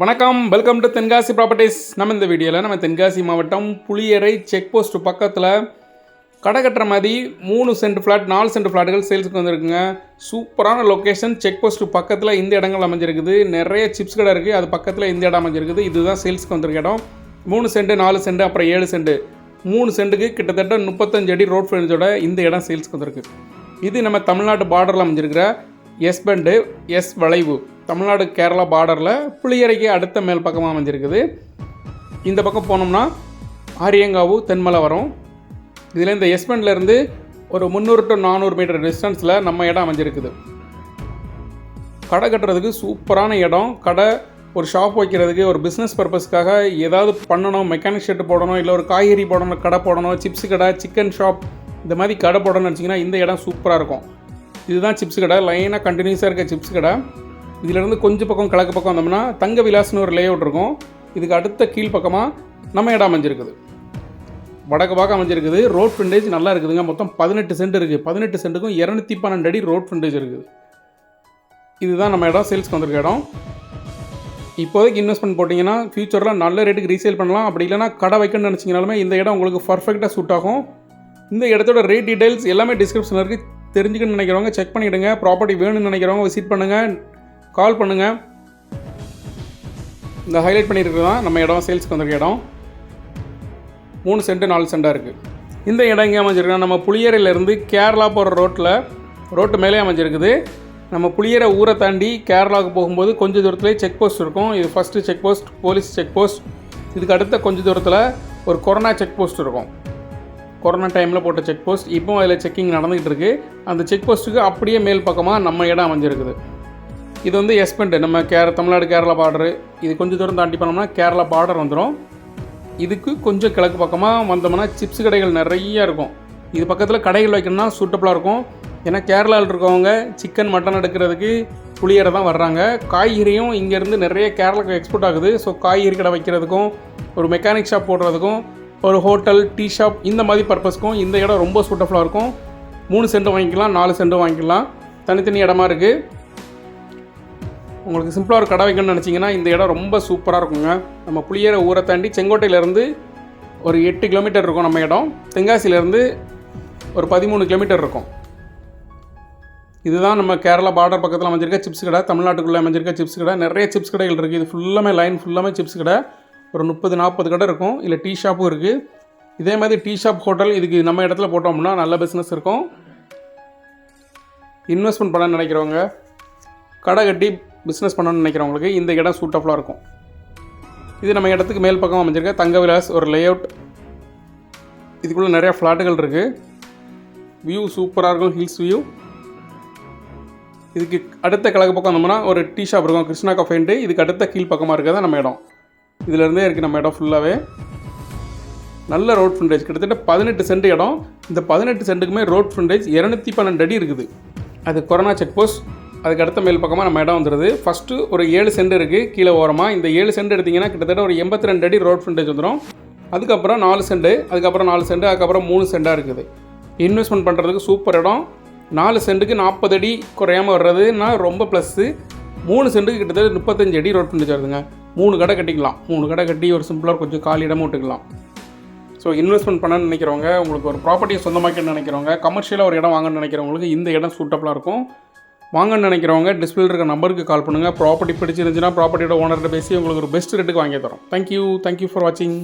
வணக்கம் welcome to Tenkasi properties நம்ம இந்த வீடியோவில் நம்ம தென்காசி மாவட்டம் புளியரை செக் போஸ்ட் பக்கத்தில் கடை கட்டுற மாதிரி மூணு சென்ட் ஃப்ளாட் நாலு சென்ட் ஃப்ளாட்டுகள் சேல்ஸுக்கு வந்திருக்குங்க. சூப்பரான லொக்கேஷன் செக் போஸ்ட் பக்கத்தில் இந்த இடங்கள் அமைஞ்சிருக்குது. நிறைய சிப்ஸ் கடை இருக்குது அது பக்கத்தில் இந்த இடம் அமைஞ்சிருக்குது. இதுதான் சேல்ஸுக்கு வந்திருக்க இடம். மூணு சென்ட் நாலு சென்ட் அப்புறம் ஏழு சென்ட் மூணு சென்ட்டுக்கு கிட்டத்தட்ட முப்பத்தஞ்சு அடி ரோட் ஃப்ரெண்ட்ஸோட இந்த இடம் சேல்ஸுக்கு வந்திருக்கு. இது நம்ம தமிழ்நாட்டு பார்டரில் அமைஞ்சிருக்கிற எஸ் பண்டு எஸ் வளைவு. தமிழ்நாடு கேரளா பார்டரில் புளியரைக்கு அடுத்த மேல் பக்கமாக அமைஞ்சிருக்குது. இந்த பக்கம் போனோம்னா ஆரியங்காவு தென்மலை வரும் இதில் இந்த எஸ்மெண்ட்லேருந்து ஒரு முந்நூறு டு நானூறு மீட்டர் டிஸ்டன்ஸில் நம்ம இடம் அமைஞ்சிருக்குது. கடை கட்டுறதுக்கு சூப்பரான இடம். கடை ஒரு ஷாப் வைக்கிறதுக்கு ஒரு பிஸ்னஸ் பர்பஸ்க்காக ஏதாவது பண்ணணும் மெக்கானிக் ஷெட்டு போடணும் இல்லை ஒரு காய்கறி போடணும் கடை போடணும் சிப்ஸ் கடை சிக்கன் ஷாப் இந்த மாதிரி கடை போடணும்னு நினச்சிங்கன்னா இந்த இடம் சூப்பராக இருக்கும். இதுதான் சிப்ஸ் கடை. லைனாக கண்டினியூஸாக இருக்க சிப்ஸ் கடை. இதிலிருந்து கொஞ்சம் பக்கம் கிழக்கு பக்கம் வந்தோம்னா தங்க விலாஸ்னு ஒரு லேஅவுட் இருக்கும். இதுக்கு அடுத்த கீழ் பக்கமாக நம்ம இடம் அமைஞ்சிருக்குது. வடக்கு பக்கம் அமைஞ்சிருக்குது. ரோட் ஃப்ரண்டேஜ் நல்லா இருக்குதுங்க. மொத்தம் பதினெட்டு சென்ட் இருக்குது பதினெட்டு சென்ட்டுக்கும் இரநூத்தி பன்னெண்டு அடி ரோட் ஃப்ரண்டேஜ் இருக்குது. இதுதான் நம்ம இடம் சேல்ஸ்க்கு வந்திருக்க இடம். இப்போதைக்கு இன்வெஸ்ட்மெண்ட் போட்டிங்கன்னா ஃப்யூச்சரில் நல்ல ரேட்டுக்கு ரீசேல் பண்ணலாம். அப்படி இல்லைனா கடை வைக்கணும்னு நினச்சிங்கனாலுமே இந்த இடம் உங்களுக்கு பர்ஃபெக்டாக சூட் ஆகும். இந்த இடத்தோட ரேட் டீடைல்ஸ் எல்லாமே டிஸ்கிரிப்ஷனில் இருக்குது தெரிஞ்சுக்கணும்னு நினைக்கிறவங்க செக் பண்ணிவிடுங்க ப்ராப்பர்ட்டி வேணும்னு நினைக்கிறவங்க விசிட் பண்ணுங்கள் கால் பண்ணுங்கள் இந்த ஹைலைட் பண்ணியிருக்கிறது? தான் நம்ம இடம் சேல்ஸ்க்கு வந்திருக்க இடம். மூணு சென்ட் நாலு சென்டாக இருக்குது இந்த இடம் எங்கே அமைஞ்சிருக்குன்னா நம்ம புளியரையிலேருந்து கேரளா போகிற ரோட்டில் ரோட்டு மேலே அமைஞ்சிருக்குது. நம்ம புளியரை ஊரை தாண்டி கேரளாவுக்கு போகும்போது கொஞ்சம் தூரத்துலேயே செக் போஸ்ட் இருக்கும். இது first check post police check post இதுக்கு அடுத்த கொஞ்சம் தூரத்தில் ஒரு கொரோனா செக் போஸ்ட் இருக்கும். கொரோனா டைமில் போட்ட செக் போஸ்ட் இப்போ அதில் செக்கிங் நடந்துகிட்டு இருக்குது அந்த செக் போஸ்ட்டுக்கு அப்படியே மேல் பக்கமாக நம்ம இடம் அமைஞ்சிருக்குது. இது வந்து எஸ்பெண்டு நம்ம கேர தமிழ்நாடு கேரளா பார்டரு இது கொஞ்சம் தூரம் தாண்டி போனோம்னா கேரளா பார்டர் வந்துடும் இதுக்கு கொஞ்சம் கிழக்கு பக்கமாக வந்தோம்னா சிப்ஸ் கடைகள் நிறைய இருக்கும். இது பக்கத்தில் கடைகள் வைக்கணும்னா சூட்டபுளாக இருக்கும். ஏன்னா கேரளாவில் இருக்கவங்க சிக்கன் மட்டன் எடுக்கிறதுக்கு புளியரை தான் வர்றாங்க. காய்கறியும் இங்கேருந்து நிறைய கேரளாவுக்கு எக்ஸ்போர்ட் ஆகுது. ஸோ காய்கறி கடை வைக்கிறதுக்கும் ஒரு மெக்கானிக் ஷாப் போடுறதுக்கும் ஒரு ஹோட்டல் டீ ஷாப் இந்த மாதிரி பர்பஸ்க்கும் இந்த இடம் ரொம்ப சூட்டபுளாக இருக்கும். மூணு சென்ட் வாங்கிக்கலாம் நாலு சென்ட் வாங்கிக்கலாம். தனித்தனி இடமா இருக்குது உங்களுக்கு சிம்பிளாக ஒரு கடை வைக்கணும்னு நினச்சிங்கன்னா இந்த இடம் ரொம்ப சூப்பராக இருக்குங்க. நம்ம புளியரை ஊரை தாண்டி செங்கோட்டையிலேருந்து ஒரு எட்டு கிலோமீட்டர் இருக்கும் நம்ம இடம். தென்காசியிலேருந்து ஒரு பதிமூணு கிலோமீட்டர் இருக்கும். இதுதான் நம்ம கேரளா பார்டர் பக்கத்தில் அமைஞ்சிருக்க சிப்ஸ் கடை தமிழ்நாட்டுக்குள்ளே அமைஞ்சிருக்க சிப்ஸ் கடை. நிறைய சிப்ஸ் கடைகள் இருக்குது இது ஃபுல்லாமே லைன் ஃபுல்லாமே சிப்ஸ் கடை. ஒரு முப்பது நாற்பது கடை இருக்கும். இல்லை டீ ஷாப்பும் இருக்குது இதே மாதிரி டீ ஷாப் ஹோட்டல் இதுக்கு நம்ம இடத்துல போட்டோம்னா நல்ல பிஸ்னஸ் இருக்கும். இன்வெஸ்ட்மெண்ட் பண்ண நினைக்கிறவங்க கடை கட்டி பிஸ்னஸ் பண்ணணும்னு நினைக்கிறவங்களுக்கு இந்த இடம் சூட்டபுளாக இருக்கும். இது நம்ம இடத்துக்கு மேல் பக்கம் அமைஞ்சிருக்க. தங்க விலாஸ் ஒரு லேஅவுட் இதுக்குள்ளே நிறையா ஃப்ளாட்டுகள் இருக்குது வியூ சூப்பராக இருக்கும் ஹில்ஸ் வியூ இதுக்கு அடுத்த கிழக்கு பக்கம் வந்தோம்னா ஒரு டீ ஷாப் இருக்கும். கிருஷ்ணா கஃபேன்ட்டு இதுக்கு அடுத்த கீழ் பக்கமாக இருக்கிறது நம்ம இடம். இதுலேருந்தே இருக்குது நம்ம இடம் ஃபுல்லாகவே நல்ல ரோட் ஃப்ரண்டேஜ் கிட்டத்தட்ட பதினெட்டு சென்ட் இடம். இந்த பதினெட்டு சென்ட்டுக்குமே ரோட் ஃப்ரண்டேஜ் இரநூத்தி பன்னெண்டு அடி இருக்குது. அது கொரோனா செக் போஸ்ட் அதுக்கு அடுத்த மேல் பக்கமாக நம்ம இடம் வந்துடுது ஃபஸ்ட்டு ஒரு ஏழு சென்ட் இருக்குது கீழே ஓரமாக இந்த ஏழு சென்ட் எடுத்திங்கன்னா கிட்டத்தட்ட ஒரு எண்பத்தி ரெண்டு அடி ரோட் ஃப்ரண்டேஜ் வந்துடும் அதுக்கப்புறம் நாலு சென்ட் அதுக்கப்புறம் நாலு சென்ட் அதுக்கப்புறம் மூணு சென்டாக இருக்குது. இன்வெஸ்ட்மெண்ட் பண்ணுறதுக்கு சூப்பர் இடம். நாலு சென்ட்டுக்கு நாற்பது அடி குறையாமல் வர்றதுன்னா ரொம்ப ப்ளஸ்ஸு மூணு சென்ட்டுக்கு கிட்டத்தட்ட முப்பத்தஞ்சு அடி ரோட் ஃப்ரண்டேஜ் வருதுங்க. மூணு கடை கட்டிக்கலாம். மூணு கடை கட்டி ஒரு சிம்பிளாக கொஞ்சம் காலி இடமும் விட்டுக்கலாம். ஸோ இன்வெஸ்ட்மெண்ட் பண்ணணும்னு நினைக்கிறவங்க உங்களுக்கு ஒரு ப்ராப்பர்ட்டியை சொந்தமாக்கணும்னு நினைக்கிறவங்க கமர்ஷியலாக ஒரு இடம் வாங்கணும்னு நினைக்கிறவங்களுக்கு இந்த இடம் சூட்டபுளாக இருக்கும். வாங்கன்னு நினைக்கிறவங்க டிஸ்பிளே இருக்கிற நம்பருக்கு கால் பண்ணுங்கள் ப்ராப்பர்ட்டி பிடிச்சிருந்துச்சுன்னா ப்ராப்பர்ட்டியோட ஓனர்கிட்ட பேசி உங்களுக்கு ஒரு பெஸ்ட் ரேட்டுக்கு வாங்கி தரோம். தேங்க்யூ தேங்க்யூ ஃபார் வாட்சிங்